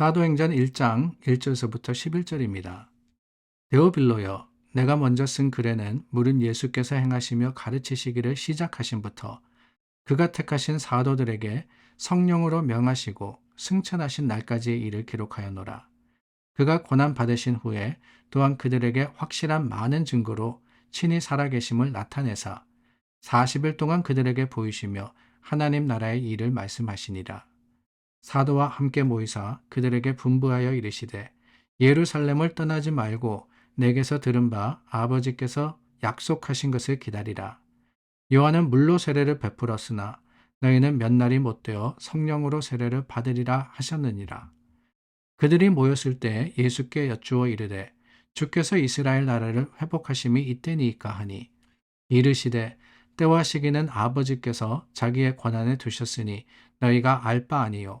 사도행전 1장 1절서부터 11절입니다. 데오빌로여, 내가 먼저 쓴 글에는 물은 예수께서 행하시며 가르치시기를 시작하신부터 그가 택하신 사도들에게 성령으로 명하시고 승천하신 날까지의 일을 기록하였노라. 그가 고난 받으신 후에 또한 그들에게 확실한 많은 증거로 친히 살아계심을 나타내사 40일 동안 그들에게 보이시며 하나님 나라의 일을 말씀하시니라. 사도와 함께 모이사 그들에게 분부하여 이르시되 예루살렘을 떠나지 말고 내게서 들은 바 아버지께서 약속하신 것을 기다리라. 요한은 물로 세례를 베풀었으나 너희는 몇 날이 못되어 성령으로 세례를 받으리라 하셨느니라. 그들이 모였을 때 예수께 여쭈어 이르되 주께서 이스라엘 나라를 회복하심이 이때니이까 하니 이르시되 때와 시기는 아버지께서 자기의 권한에 두셨으니 너희가 알 바 아니요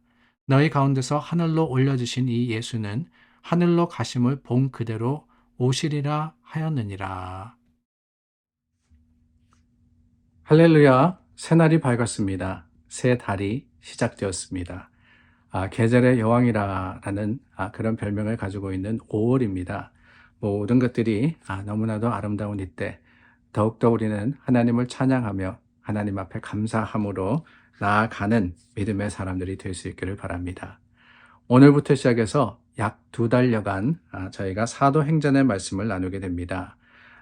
너희 가운데서 하늘로 올려주신 이 예수는 하늘로 가심을 본 그대로 오시리라 하였느니라. 할렐루야, 새날이 밝았습니다. 새 달이 시작되었습니다. 아, 계절의 여왕이라는 아, 그런 별명을 가지고 있는 5월입니다. 모든 것들이 아, 너무나도 아름다운 이때 더욱더 우리는 하나님을 찬양하며 하나님 앞에 감사함으로 나아가는 믿음의 사람들이 될 수 있기를 바랍니다. 오늘부터 시작해서 약 두 달여간 아, 저희가 사도행전의 말씀을 나누게 됩니다.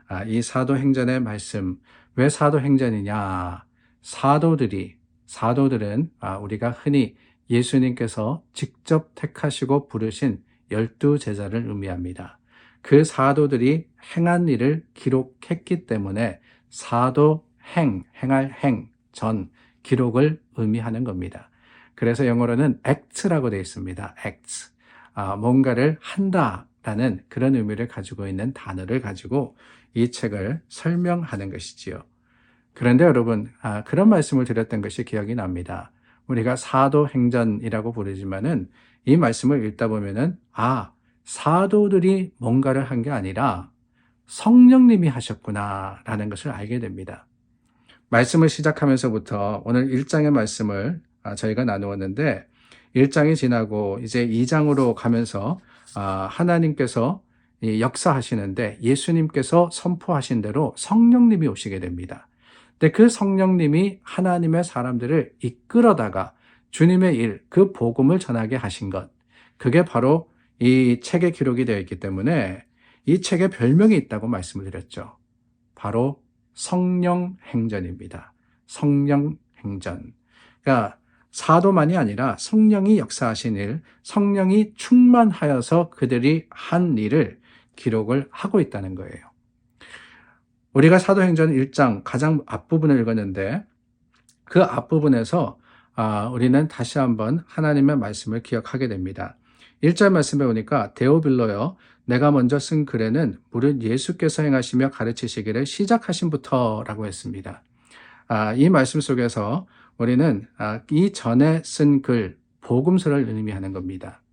아, 이 사도행전의 말씀, 왜 사도행전이냐? 사도들이, 사도들은 아, 우리가 흔히 예수님께서 직접 택하시고 부르신 열두 제자를 의미합니다. 그 사도들이 행한 일을 기록했기 때문에 사도 행, 행할 행, 전, 기록을 의미하는 겁니다. 그래서 영어로는 act라고 되어 있습니다. act. 아, 뭔가를 한다라는 그런 의미를 가지고 있는 단어를 가지고 이 책을 설명하는 것이지요. 그런데 여러분, 아, 그런 말씀을 드렸던 것이 기억이 납니다. 우리가 사도행전이라고 부르지만은 이 말씀을 읽다 보면은 아, 사도들이 뭔가를 한 게 아니라 성령님이 하셨구나라는 것을 알게 됩니다. 말씀을 시작하면서부터 오늘 1장의 말씀을 아, 저희가 나누었는데 1장이 지나고 이제 2장으로 가면서 아, 하나님께서 역사하시는데 예수님께서 선포하신 대로 성령님이 오시게 됩니다. 근데 그 성령님이 하나님의 사람들을 이끌어다가 주님의 일, 그 복음을 전하게 하신 것. 그게 바로 이 책에 기록이 되어 있기 때문에 이 책에 별명이 있다고 말씀을 드렸죠. 바로 성령 행전입니다. 성령 행전. 그러니까 사도만이 아니라 성령이 역사하신 일, 성령이 충만하여서 그들이 한 일을 기록을 하고 있다는 거예요. 우리가 사도행전 1장 가장 앞부분을 읽었는데 그 앞부분에서 아, 우리는 다시 한번 하나님의 말씀을 기억하게 됩니다. 1절 말씀에 보니까 데오빌로여 내가 먼저 쓴 글에는 무릇 예수께서 행하시며 가르치시기를 시작하신부터라고 했습니다. 아, 이 말씀 속에서 우리는 아, 이 전에 쓴 글, 복음서를 의미하는 겁니다.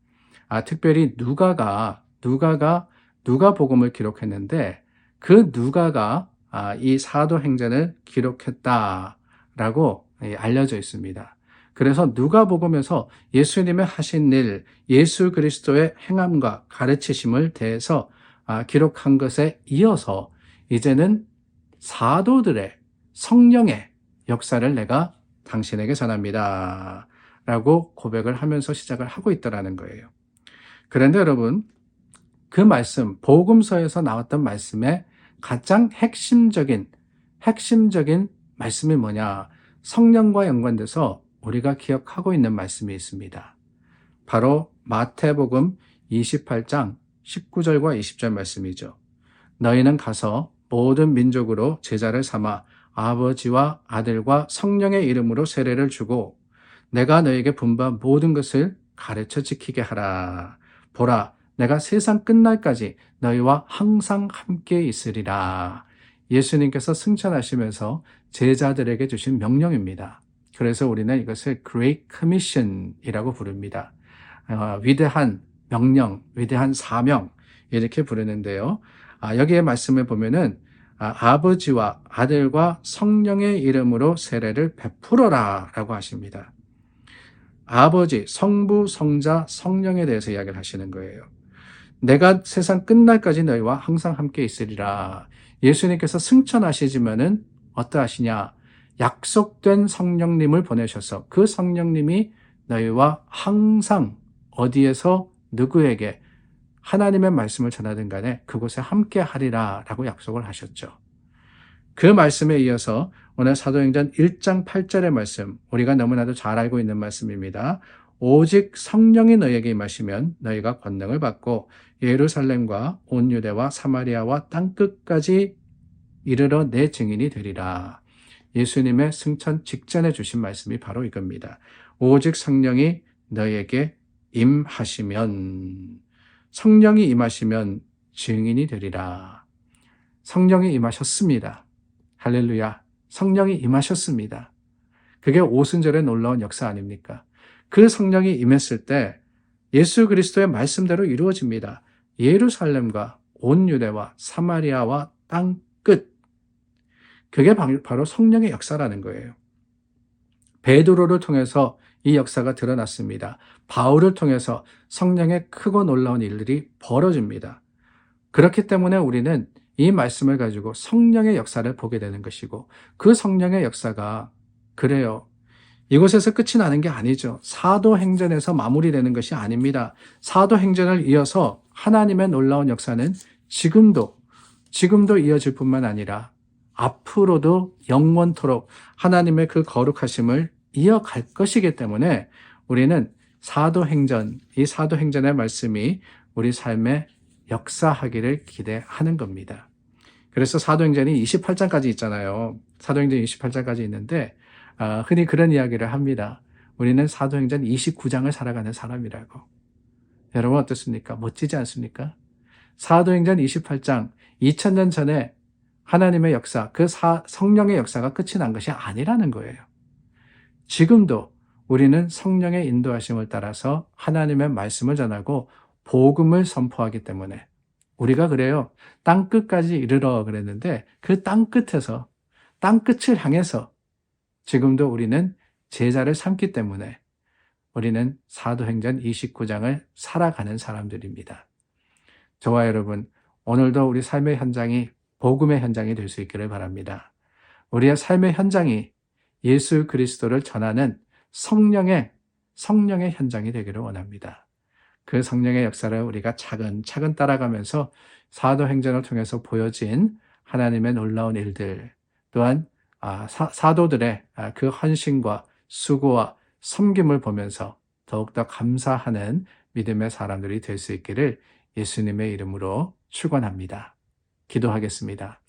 아, 특별히 누가가, 누가가 누가 복음을 기록했는데 그 누가가 아, 이 사도행전을 기록했다라고 예, 알려져 있습니다. 그래서 누가복음에서 예수님의 하신 일, 예수 그리스도의 행함과 가르치심을 대해서 아, 기록한 것에 이어서 이제는 사도들의 성령의 역사를 내가 당신에게 전합니다. 라고 고백을 하면서 시작을 하고 있다라는 거예요. 그런데 여러분, 그 말씀, 복음서에서 나왔던 말씀의 가장 핵심적인, 핵심적인 말씀이 뭐냐? 성령과 연관돼서 우리가 기억하고 있는 말씀이 있습니다. 바로 마태복음 28장 19절과 20절 말씀이죠. 너희는 가서 모든 민족으로 제자를 삼아 아버지와 아들과 성령의 이름으로 세례를 주고 내가 너에게 분부한 모든 것을 가르쳐 지키게 하라. 보라, 내가 세상 끝날까지 너희와 항상 함께 있으리라. 예수님께서 승천하시면서 제자들에게 주신 명령입니다. 그래서 우리는 이것을 Great Commission이라고 부릅니다. 어, 위대한 명령, 위대한 사명 이렇게 부르는데요. 아, 여기에 말씀을 보면은 아, 버지와 아들과 성령의 이름으로 세례를 베풀어라라고 하십니다. 아버지, 성부, 성자, 성령에 대해서 이야기를 하시는 거예요. 내가 세상 끝날까지 너희와 항상 함께 있으리라. 예수님께서 승천하시지만은 어떠하시냐? 약속된 성령님을 보내셔서 그 성령님이 너희와 항상 어디에서 누구에게 하나님의 말씀을 전하든 간에 그곳에 함께 하리라 라고 약속을 하셨죠. 그 말씀에 이어서 오늘 사도행전 1장 8절의 말씀, 우리가 너무나도 잘 알고 있는 말씀입니다. 오직 성령이 너희에게 임하시면 너희가 권능을 받고 예루살렘과 온 유대와 사마리아와 땅 끝까지 이르러 내 증인이 되리라. 예수님의 승천 직전에 주신 말씀이 바로 이겁니다. 오직 성령이 너희에게 임하시면 성령이 임하시면 증인이 되리라. 성령이 임하셨습니다. 할렐루야. 성령이 임하셨습니다. 그게 오순절의 놀라운 역사 아닙니까? 그 성령이 임했을 때 예수 그리스도의 말씀대로 이루어집니다. 예루살렘과 온 유대와 사마리아와 땅 끝. 그게 바로 성령의 역사라는 거예요. 베드로를 통해서 이 역사가 드러났습니다. 바울을 통해서 성령의 크고 놀라운 일들이 벌어집니다. 그렇기 때문에 우리는 이 말씀을 가지고 성령의 역사를 보게 되는 것이고 그 성령의 역사가 그래요. 이곳에서 끝이 나는 게 아니죠. 사도행전에서 마무리되는 것이 아닙니다. 사도행전을 이어서 하나님의 놀라운 역사는 지금도 지금도 이어질 뿐만 아니라 앞으로도 영원토록 하나님의 그 거룩하심을 이어갈 것이기 때문에 우리는 사도행전, 이 사도행전의 말씀이 우리 삶에 역사하기를 기대하는 겁니다. 그래서 사도행전이 28장까지 있잖아요. 사도행전 28장까지 있는데 어, 흔히 그런 이야기를 합니다. 우리는 사도행전 29장을 살아가는 사람이라고. 여러분 어떻습니까? 멋지지 않습니까? 사도행전 28장 2000년 전에 하나님의 역사, 그 사, 성령의 역사가 끝이 난 것이 아니라는 거예요. 지금도 우리는 성령의 인도하심을 따라서 하나님의 말씀을 전하고 복음을 선포하기 때문에 우리가 그래요. 땅 끝까지 이르러 그랬는데 그 땅 끝에서 땅 끝을 향해서 지금도 우리는 제자를 삼기 때문에 우리는 사도행전 29장을 살아가는 사람들입니다. 저와 여러분, 오늘도 우리 삶의 현장이 복음의 현장이 될 수 있기를 바랍니다. 우리의 삶의 현장이 예수 그리스도를 전하는 성령의 성령의 현장이 되기를 원합니다. 그 성령의 역사를 우리가 차근차근 따라가면서 사도 행전을 통해서 보여진 하나님의 놀라운 일들 또한 아, 사도들의 아, 그 헌신과 수고와 섬김을 보면서 더욱더 감사하는 믿음의 사람들이 될 수 있기를 예수님의 이름으로 축원합니다. 기도하겠습니다.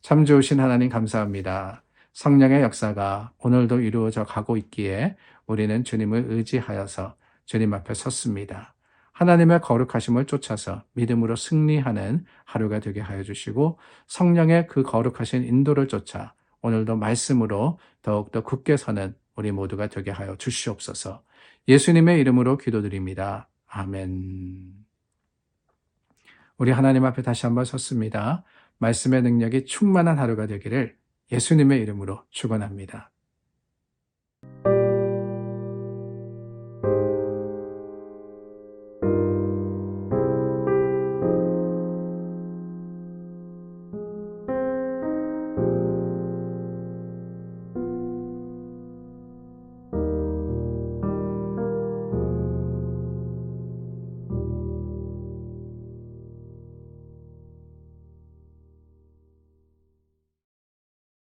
참 좋으신 하나님 감사합니다. 성령의 역사가 오늘도 이루어져 가고 있기에 우리는 주님을 의지하여서 주님 앞에 섰습니다. 하나님의 거룩하심을 쫓아서 믿음으로 승리하는 하루가 되게 하여 주시고 성령의 그 거룩하신 인도를 쫓아 오늘도 말씀으로 더욱더 굳게 서는 우리 모두가 되게 하여 주시옵소서. 예수님의 이름으로 기도드립니다. 아멘. 우리 하나님 앞에 다시 한번 섰습니다. 말씀의 능력이 충만한 하루가 되기를 예수님의 이름으로 축원합니다.